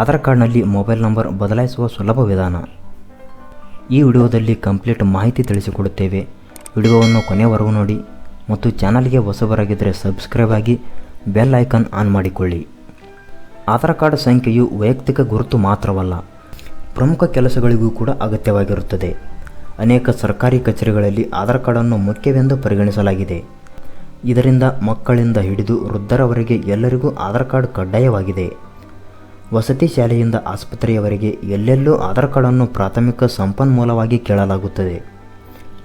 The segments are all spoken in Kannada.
ಆಧಾರ್ ಕಾರ್ಡ್ನಲ್ಲಿ ಮೊಬೈಲ್ ನಂಬರ್ ಬದಲಾಯಿಸುವ ಸುಲಭ ವಿಧಾನ. ಈ ವಿಡಿಯೋದಲ್ಲಿ ಕಂಪ್ಲೀಟ್ ಮಾಹಿತಿ ತಿಳಿಸಿಕೊಡುತ್ತೇವೆ. ವಿಡಿಯೋವನ್ನು ಕೊನೆಯವರೆಗೂ ನೋಡಿ ಮತ್ತು ಚಾನಲ್ಗೆ ಹೊಸಬರಾಗಿದ್ದರೆ ಸಬ್ಸ್ಕ್ರೈಬ್ ಆಗಿ ಬೆಲ್ ಐಕಾನ್ ಆನ್ ಮಾಡಿಕೊಳ್ಳಿ. ಆಧಾರ್ ಕಾರ್ಡ್ ಸಂಖ್ಯೆಯು ವೈಯಕ್ತಿಕ ಗುರುತು ಮಾತ್ರವಲ್ಲ, ಪ್ರಮುಖ ಕೆಲಸಗಳಿಗೂ ಕೂಡ ಅಗತ್ಯವಾಗಿರುತ್ತದೆ. ಅನೇಕ ಸರ್ಕಾರಿ ಕಚೇರಿಗಳಲ್ಲಿ ಆಧಾರ್ ಕಾರ್ಡನ್ನು ಮುಖ್ಯವೆಂದು ಪರಿಗಣಿಸಲಾಗಿದೆ. ಇದರಿಂದ ಮಕ್ಕಳಿಂದ ಹಿಡಿದು ವೃದ್ಧರವರೆಗೆ ಎಲ್ಲರಿಗೂ ಆಧಾರ್ ಕಾರ್ಡ್ ಕಡ್ಡಾಯವಾಗಿದೆ. ವಸತಿ ಶಾಲೆಯಿಂದ ಆಸ್ಪತ್ರೆಯವರೆಗೆ ಎಲ್ಲೆಲ್ಲೂ ಆಧಾರ್ ಕಾರ್ಡನ್ನು ಪ್ರಾಥಮಿಕ ಸಂಪನ್ಮೂಲವಾಗಿ ಕೇಳಲಾಗುತ್ತದೆ.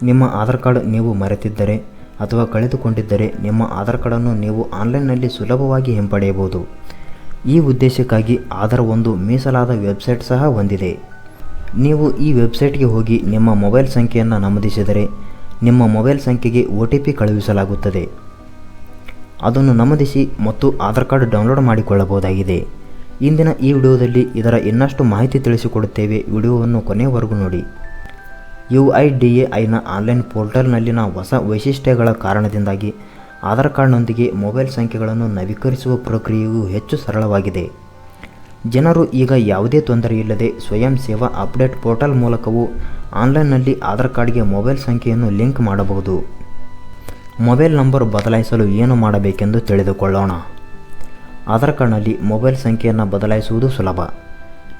ನಿಮ್ಮ ಆಧಾರ್ ಕಾರ್ಡ್ ನೀವು ಮರೆತಿದ್ದರೆ ಅಥವಾ ಕಳೆದುಕೊಂಡಿದ್ದರೆ ನಿಮ್ಮ ಆಧಾರ್ ಕಾರ್ಡನ್ನು ನೀವು ಆನ್ಲೈನ್ನಲ್ಲಿ ಸುಲಭವಾಗಿ ಹಿಂಪಡೆಯಬಹುದು. ಈ ಉದ್ದೇಶಕ್ಕಾಗಿ ಆಧಾರ್ ಒಂದು ಮೀಸಲಾದ ವೆಬ್ಸೈಟ್ ಸಹ ಹೊಂದಿದೆ. ನೀವು ಈ ವೆಬ್ಸೈಟ್ಗೆ ಹೋಗಿ ನಿಮ್ಮ ಮೊಬೈಲ್ ಸಂಖ್ಯೆಯನ್ನು ನಮೂದಿಸಿದರೆ ನಿಮ್ಮ ಮೊಬೈಲ್ ಸಂಖ್ಯೆಗೆ ಒ ಟಿ ಪಿ ಕಳುಹಿಸಲಾಗುತ್ತದೆ. ಅದನ್ನು ನಮೂದಿಸಿ ಮತ್ತು ಆಧಾರ್ ಕಾರ್ಡ್ ಡೌನ್ಲೋಡ್ ಮಾಡಿಕೊಳ್ಳಬಹುದಾಗಿದೆ. ಇಂದಿನ ಈ ವಿಡಿಯೋದಲ್ಲಿ ಇದರ ಇನ್ನಷ್ಟು ಮಾಹಿತಿ ತಿಳಿಸಿಕೊಡುತ್ತೇವೆ. ವಿಡಿಯೋವನ್ನು ಕೊನೆಯವರೆಗೂ ನೋಡಿ. ಯು ಐ ಡಿ ಎ ಐನ ಆನ್ಲೈನ್ ಪೋರ್ಟಲ್ನಲ್ಲಿನ ಹೊಸ ವೈಶಿಷ್ಟ್ಯಗಳ ಕಾರಣದಿಂದಾಗಿ ಆಧಾರ್ ಕಾರ್ಡ್ನೊಂದಿಗೆ ಮೊಬೈಲ್ ಸಂಖ್ಯೆಗಳನ್ನು ನವೀಕರಿಸುವ ಪ್ರಕ್ರಿಯೆಯು ಹೆಚ್ಚು ಸರಳವಾಗಿದೆ. ಜನರು ಈಗ ಯಾವುದೇ ತೊಂದರೆಯಿಲ್ಲದೆ ಸ್ವಯಂ ಸೇವಾ ಅಪ್ಡೇಟ್ ಪೋರ್ಟಲ್ ಮೂಲಕವೂ ಆನ್ಲೈನ್ನಲ್ಲಿ ಆಧಾರ್ ಕಾರ್ಡ್ಗೆ ಮೊಬೈಲ್ ಸಂಖ್ಯೆಯನ್ನು ಲಿಂಕ್ ಮಾಡಬಹುದು. ಮೊಬೈಲ್ ನಂಬರ್ ಬದಲಾಯಿಸಲು ಏನು ಮಾಡಬೇಕೆಂದು ತಿಳಿದುಕೊಳ್ಳೋಣ. ಆಧಾರ್ ಕಾರ್ಡ್ನಲ್ಲಿ ಮೊಬೈಲ್ ಸಂಖ್ಯೆಯನ್ನು ಬದಲಾಯಿಸುವುದು ಸುಲಭ.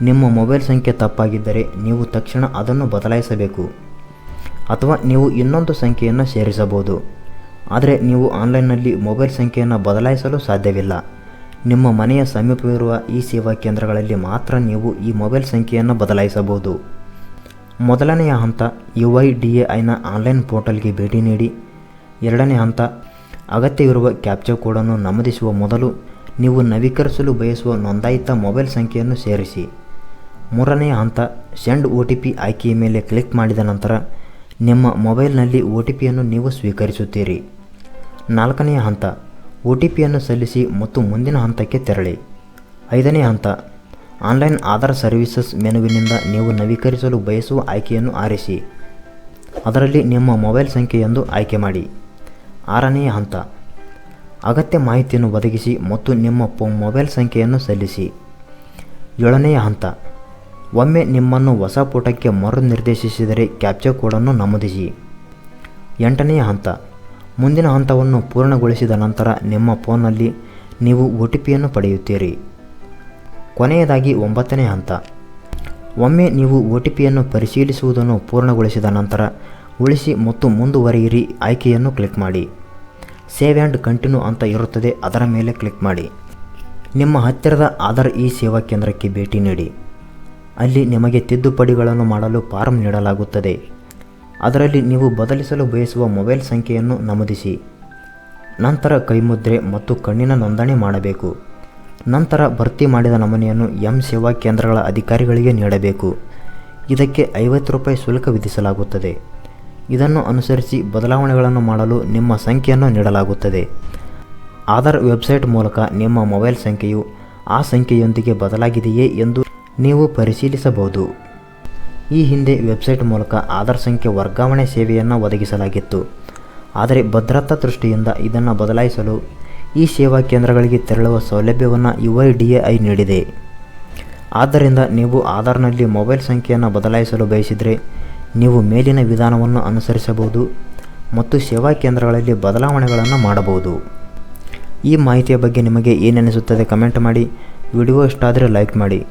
ನಿಮ್ಮ ಮೊಬೈಲ್ ಸಂಖ್ಯೆ ತಪ್ಪಾಗಿದ್ದರೆ ನೀವು ತಕ್ಷಣ ಅದನ್ನು ಬದಲಾಯಿಸಬೇಕು. ಅಥವಾ ನೀವು ಇನ್ನೊಂದು ಸಂಖ್ಯೆಯನ್ನು ಸೇರಿಸಬಹುದು. ಆದರೆ ನೀವು ಆನ್ಲೈನ್ನಲ್ಲಿ ಮೊಬೈಲ್ ಸಂಖ್ಯೆಯನ್ನು ಬದಲಾಯಿಸಲು ಸಾಧ್ಯವಿಲ್ಲ. ನಿಮ್ಮ ಮನೆಯ ಸಮೀಪವಿರುವ ಈ ಸೇವಾ ಕೇಂದ್ರಗಳಲ್ಲಿ ಮಾತ್ರ ನೀವು ಈ ಮೊಬೈಲ್ ಸಂಖ್ಯೆಯನ್ನು ಬದಲಾಯಿಸಬಹುದು. ಮೊದಲನೆಯ ಹಂತ ಯು ಐ ಡಿ ಎ ಐನ ಆನ್ಲೈನ್ ಪೋರ್ಟಲ್ಗೆ ಭೇಟಿ ನೀಡಿ. ಎರಡನೇ ಹಂತ, ಅಗತ್ಯವಿರುವ ಕ್ಯಾಪ್ಚರ್ ಕೋಡನ್ನು ನಮೂದಿಸುವ ಮೊದಲು ನೀವು ನವೀಕರಿಸಲು ಬಯಸುವ ನೋಂದಾಯಿತ ಮೊಬೈಲ್ ಸಂಖ್ಯೆಯನ್ನು ಸೇರಿಸಿ. ಮೂರನೆಯ ಹಂತ, ಸೆಂಡ್ ಒ ಟಿ ಪಿ ಆಯ್ಕೆಯ ಮೇಲೆ ಕ್ಲಿಕ್ ಮಾಡಿದ ನಂತರ ನಿಮ್ಮ ಮೊಬೈಲ್ನಲ್ಲಿ ಒ ಟಿ ಪಿಯನ್ನು ನೀವು ಸ್ವೀಕರಿಸುತ್ತೀರಿ. ನಾಲ್ಕನೆಯ ಹಂತ, ಒ ಟಿ ಪಿಯನ್ನು ಸಲ್ಲಿಸಿ ಮತ್ತು ಮುಂದಿನ ಹಂತಕ್ಕೆ ತೆರಳಿ. ಐದನೇ ಹಂತ, ಆನ್ಲೈನ್ ಆಧಾರ್ ಸರ್ವೀಸಸ್ ಮೆನುವಿನಿಂದ ನೀವು ನವೀಕರಿಸಲು ಬಯಸುವ ಆಯ್ಕೆಯನ್ನು ಆರಿಸಿ. ಅದರಲ್ಲಿ ನಿಮ್ಮ ಮೊಬೈಲ್ ಸಂಖ್ಯೆಯೊಂದು ಆಯ್ಕೆ ಮಾಡಿ. ಆರನೆಯ ಹಂತ ಅಗತ್ಯ ಮಾಹಿತಿಯನ್ನು ಒದಗಿಸಿ ಮತ್ತು ನಿಮ್ಮ ಮೊಬೈಲ್ ಸಂಖ್ಯೆಯನ್ನು ಸಲ್ಲಿಸಿ. ಏಳನೆಯ ಹಂತ. ಒಮ್ಮೆ ನಿಮ್ಮನ್ನು ಹೊಸ ಪುಟಕ್ಕೆ ಮರು ನಿರ್ದೇಶಿಸಿದರೆ ಕ್ಯಾಪ್ಚರ್ ಕೋಡನ್ನು ನಮೂದಿಸಿ. ಎಂಟನೆಯ ಹಂತ. ಮುಂದಿನ ಹಂತವನ್ನು ಪೂರ್ಣಗೊಳಿಸಿದ ನಂತರ ನಿಮ್ಮ ಫೋನ್ನಲ್ಲಿ ನೀವು ಒ ಟಿ ಪಿಯನ್ನು ಪಡೆಯುತ್ತೀರಿ. ಕೊನೆಯದಾಗಿ ಒಂಬತ್ತನೇ ಹಂತ. ಒಮ್ಮೆ ನೀವು ಒ ಟಿ ಪಿಯನ್ನು ಪರಿಶೀಲಿಸುವುದನ್ನು ಪೂರ್ಣಗೊಳಿಸಿದ ನಂತರ ಉಳಿಸಿ ಮತ್ತು ಮುಂದುವರಿಯಿರಿ, ಆಯ್ಕೆಯನ್ನು ಕ್ಲಿಕ್ ಮಾಡಿ. ಸೇವ್ ಆ್ಯಂಡ್ ಕಂಟಿನ್ಯೂ ಅಂತ ಇರುತ್ತದೆ, ಅದರ ಮೇಲೆ ಕ್ಲಿಕ್ ಮಾಡಿ. ನಿಮ್ಮ ಹತ್ತಿರದ ಆಧಾರ್ ಇ ಸೇವಾ ಕೇಂದ್ರಕ್ಕೆ ಭೇಟಿ ನೀಡಿ. ಅಲ್ಲಿ ನಿಮಗೆ ತಿದ್ದುಪಡಿಗಳನ್ನು ಮಾಡಲು ಫಾರಂ ನೀಡಲಾಗುತ್ತದೆ. ಅದರಲ್ಲಿ ನೀವು ಬದಲಿಸಲು ಬಯಸುವ ಮೊಬೈಲ್ ಸಂಖ್ಯೆಯನ್ನು ನಮೂದಿಸಿ. ನಂತರ ಕೈಮುದ್ರೆ ಮತ್ತು ಕಣ್ಣಿನ ನೋಂದಣಿ ಮಾಡಬೇಕು. ನಂತರ ಭರ್ತಿ ಮಾಡಿದ ನಮೂನೆಯನ್ನು ಎಂ ಸೇವಾ ಕೇಂದ್ರಗಳ ಅಧಿಕಾರಿಗಳಿಗೆ ನೀಡಬೇಕು. ಇದಕ್ಕೆ ಐವತ್ತು ರೂಪಾಯಿ ಶುಲ್ಕ ವಿಧಿಸಲಾಗುತ್ತದೆ. ಇದನ್ನು ಅನುಸರಿಸಿ ಬದಲಾವಣೆಗಳನ್ನು ಮಾಡಲು ನಿಮ್ಮ ಸಂಖ್ಯೆಯನ್ನು ನೀಡಲಾಗುತ್ತದೆ. ಆಧಾರ್ ವೆಬ್ಸೈಟ್ ಮೂಲಕ ನಿಮ್ಮ ಮೊಬೈಲ್ ಸಂಖ್ಯೆಯು ಆ ಸಂಖ್ಯೆಯೊಂದಿಗೆ ಬದಲಾಗಿದೆಯೇ ಎಂದು ನೀವು ಪರಿಶೀಲಿಸಬಹುದು. ಈ ಹಿಂದೆ ವೆಬ್ಸೈಟ್ ಮೂಲಕ ಆಧಾರ್ ಸಂಖ್ಯೆ ವರ್ಗಾವಣೆ ಸೇವೆಯನ್ನು ಒದಗಿಸಲಾಗಿತ್ತು. ಆದರೆ ಭದ್ರತಾ ದೃಷ್ಟಿಯಿಂದ ಇದನ್ನು ಬದಲಾಯಿಸಲು ಈ ಸೇವಾ ಕೇಂದ್ರಗಳಿಗೆ ತೆರಳುವ ಸೌಲಭ್ಯವನ್ನು ಯು ಐ ನೀಡಿದೆ. ಆದ್ದರಿಂದ ನೀವು ಆಧಾರ್ನಲ್ಲಿ ಮೊಬೈಲ್ ಸಂಖ್ಯೆಯನ್ನು ಬದಲಾಯಿಸಲು ಬಯಸಿದರೆ ನೀವು ಮೇಲಿನ ವಿಧಾನವನ್ನು ಅನುಸರಿಸಬಹುದು ಮತ್ತು ಸೇವಾ ಕೇಂದ್ರಗಳಲ್ಲಿ ಬದಲಾವಣೆಗಳನ್ನು ಮಾಡಬಹುದು. ಈ ಮಾಹಿತಿಯ ಬಗ್ಗೆ ನಿಮಗೆ ಏನೆನಿಸುತ್ತದೆ ಕಮೆಂಟ್ ಮಾಡಿ. ವಿಡಿಯೋ ಇಷ್ಟ ಆದರೆ ಲೈಕ್ ಮಾಡಿ.